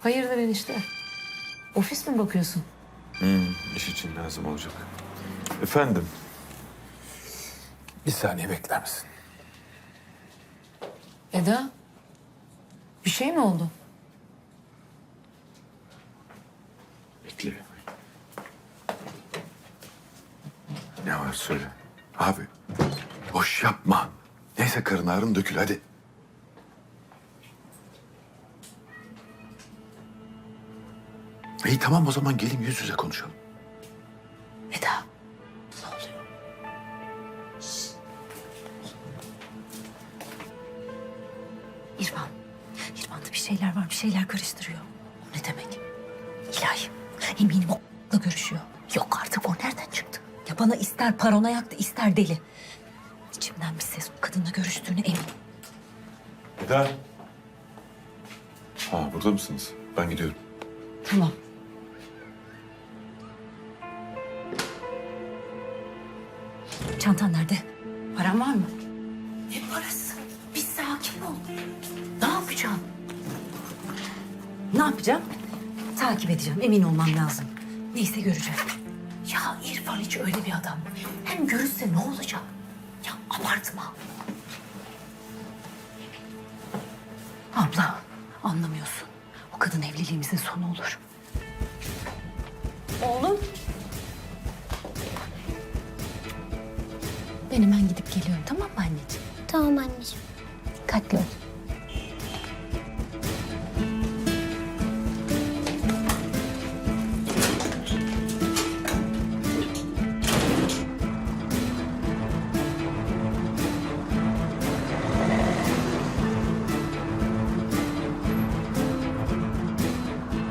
Hayırdır enişte? Ofis mi bakıyorsun? İş için lazım olacak. Efendim? Bir saniye bekler misin? Eda? Bir şey mi oldu? Bekle. Ne var söyle. Abi boş yapma. Neyse karın ağrın dökül hadi. İyi tamam o zaman gelin yüz yüze konuşalım. Eda. Ne oluyor? İrfan. İrfan'da bir şeyler var, bir şeyler karıştırıyor. O ne demek? İlahi. Eminim o görüşüyor. Yok artık o nereden çıktı? Ya bana ister paranoyaktı, ister deli. İçimden bir ses o kadınla görüştüğüne emin. Eda. Ha burada mısınız? Ben gidiyorum. Tamam. Çantan nerede? Paran var mı? Ne parası? Bir sakin ol. Ne yapacağım? Ne yapacağım? Takip edeceğim. Emin olmam lazım. Neyse göreceğim. Ya İrfan hiç öyle bir adam. Hem görürse ne olacak? Ya abartma. Abla anlamıyorsun. O kadın evliliğimizin sonu olur. Oğlum. Ben hemen gidip geliyorum tamam mı anneciğim? Tamam anneciğim. Dikkatli ol.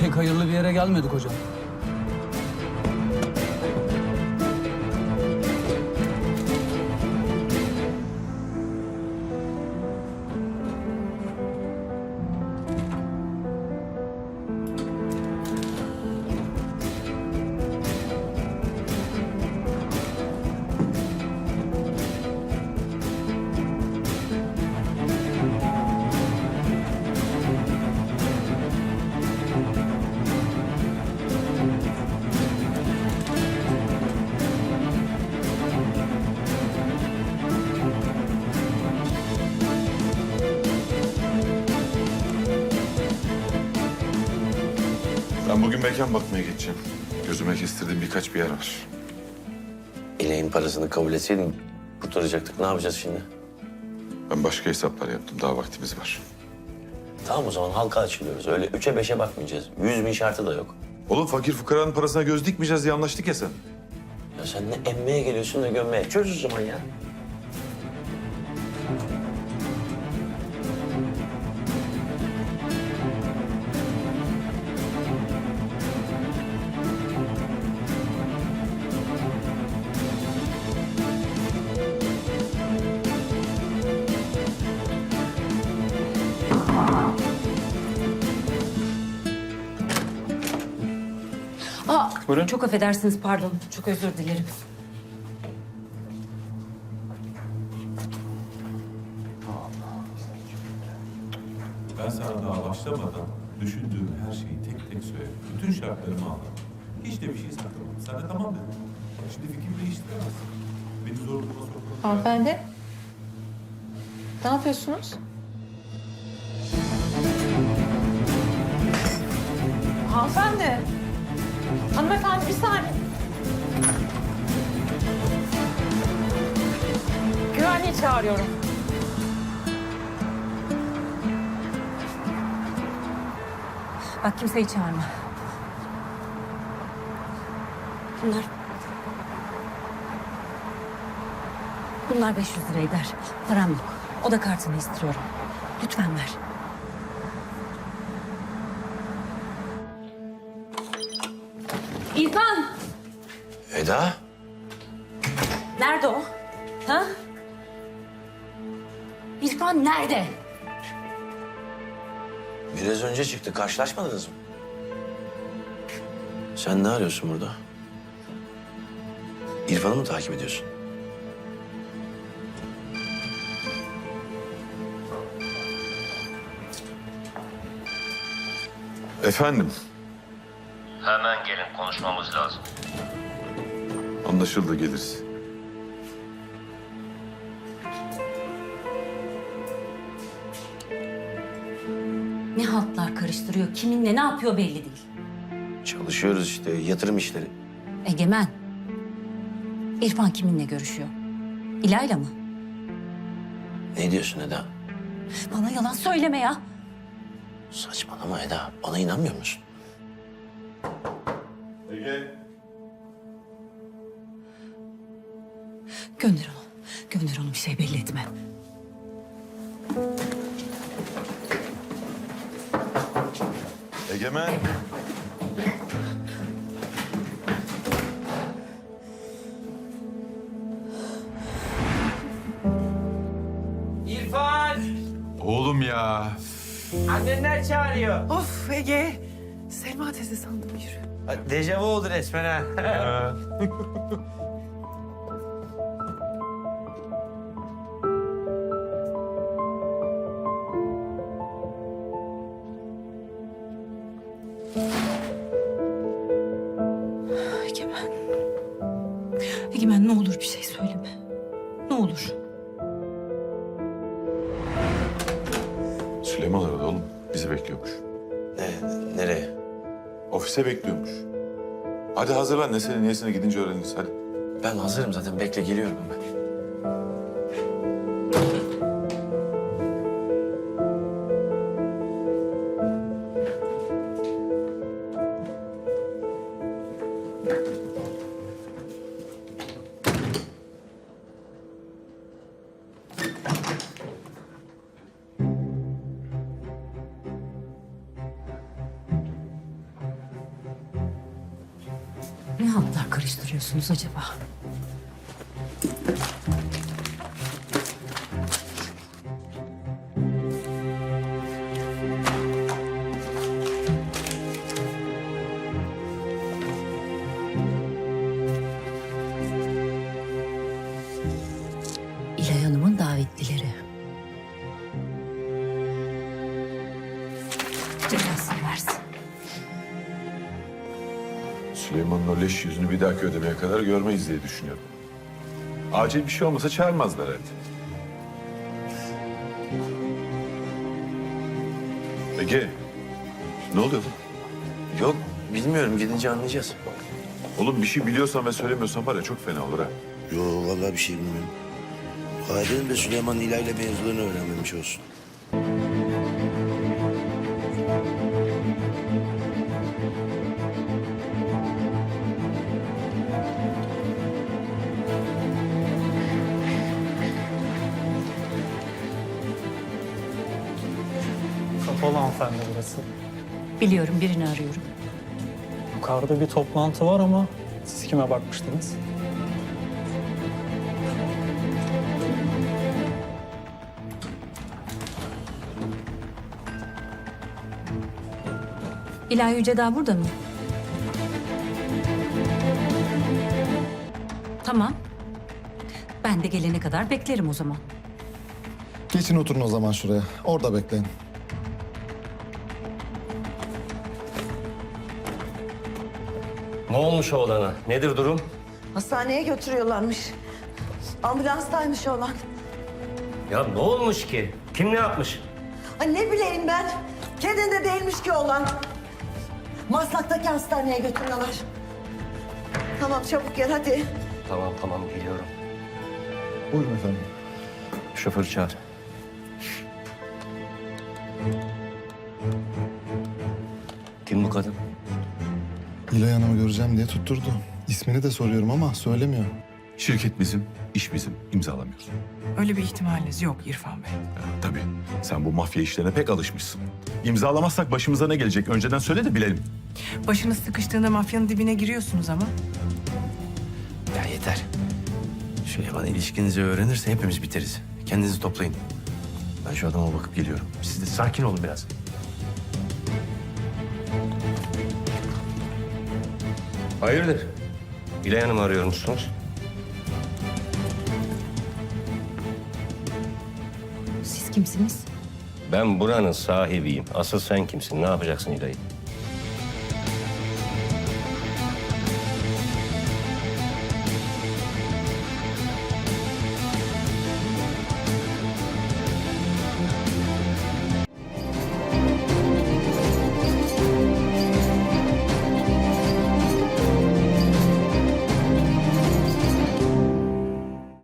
Pek hayırlı bir yere gelmedik hocam. Mekan bakmaya geçeceğim. Gözüme kestirdiğim birkaç bir yer var. İleğin parasını kabul etseydin kurtaracaktık. Ne yapacağız şimdi? Ben başka hesaplar yaptım. Daha vaktimiz var. Tamam o zaman halka açılıyoruz. Öyle üçe beşe bakmayacağız. Yüz bin şartı da yok. Oğlum fakir fukaranın parasına göz dikmeyeceğiz diye anlaştık ya sen. Ya sen ne emmeye geliyorsun ne gömmeye. Çöz o zaman ya. Aa, Çok affedersiniz pardon. Çok özür dilerim. Ben sana daha başlamadan düşündüğüm her şeyi tek tek söyledim. Bütün şartlarımı aldım. Hiç de bir şey saklamadım. Sen de tamam dedin. Şimdi fikrimi değiştiremezsin. Beni zor duruma sokma. Hanımefendi. Ne yapıyorsunuz? Hanımefendi. Hanımefendi bir saniye. Güvenliği çağırıyorum. Bak kimseyi çağırma. Bunlar... Bunlar 500 lira eder. Param yok. O da kartını istiyorum. Lütfen ver. İrfan! Eda. Nerede o? Ha? İrfan nerede? Biraz önce çıktı. Karşılaşmadınız mı? Sen ne arıyorsun burada? İrfan'ı mı takip ediyorsun? Efendim, konuşmamız lazım. anlaşıldı geliriz. Ne haltlar karıştırıyor, kiminle ne yapıyor belli değil. Çalışıyoruz işte yatırım işleri. Egemen. İrfan kiminle görüşüyor? İlayla mı? Ne diyorsun Eda? Bana yalan söyleme ya. Saçmalama Eda. Bana inanmıyor musun? Ege. Gönder onu. Gönder onu bir şey belli etme. Egemen. İrfan! Oğlum ya. Annenler çağırıyor. Of Ege. Selma teyze sandım yürü. Dejavu oldu resmen ha. Egemen. Egemen ne olur bir şey söyleme. Ne olur. Süleyman aradı oğlum. Bizi bekliyormuş. Ne, nereye? Ofise bekliyormuş. Hadi hazırlan. Nesine niyesine gidince öğreniriz. Hadi. Ben hazırım zaten. Bekle geliyorum hemen. Ne karıştırıyorsunuz acaba? İlay Hanım'ın davetlileri. Cezasını versin. Süleyman'ın o leş yüzünü bir dahaki ödemeye kadar görmeyiz diye düşünüyorum. Acil bir şey olmasa çağırmazlar herhalde. Ege, ne oluyor lan? Yok bilmiyorum. Gidince anlayacağız. Oğlum bir şey biliyorsan ve söylemiyorsan var ya çok fena olur ha. Yo vallahi bir şey bilmiyorum. Ailenin de Süleyman İlayla mevzularını öğrenmemiş olsun. Kapalı hanımefendi burası. Biliyorum birini arıyorum. Yukarıda bir toplantı var ama siz kime bakmıştınız? İlahi Yüce daha burada mı? Tamam. Ben de gelene kadar beklerim o zaman. Geçin oturun o zaman şuraya. Orada bekleyin. Ne olmuş oğlana? Nedir durum? Hastaneye götürüyorlarmış. Ambulanstaymış olan. Ya ne olmuş ki? Kim ne yapmış? Ay ne bileyim ben. Kendinde değilmiş ki olan. Maslak'taki hastaneye götürüyorlar. Tamam çabuk gel hadi. Tamam tamam geliyorum. Buyurun efendim. Şoförü çağır. Kim bu kadın? İlay Hanım'ı göreceğim diye tutturdu. İsmini de soruyorum ama söylemiyor. Şirket bizim, iş bizim. İmzalamıyoruz. Öyle bir ihtimaliniz yok İrfan Bey. Ya, tabii. Sen bu mafya işlerine pek alışmışsın. İmzalamazsak başımıza ne gelecek? Önceden söyle de bilelim. Başınız sıkıştığında mafyanın dibine giriyorsunuz ama. Ya yeter. Süleyman ilişkinizi öğrenirse hepimiz biteriz. Kendinizi toplayın. Ben şu adama bakıp geliyorum. Siz de sakin olun biraz. Hayırdır? İlay Hanım'ı arıyormuşsunuz. Siz kimsiniz? Ben buranın sahibiyim. Asıl sen kimsin? Ne yapacaksın İlay'ı?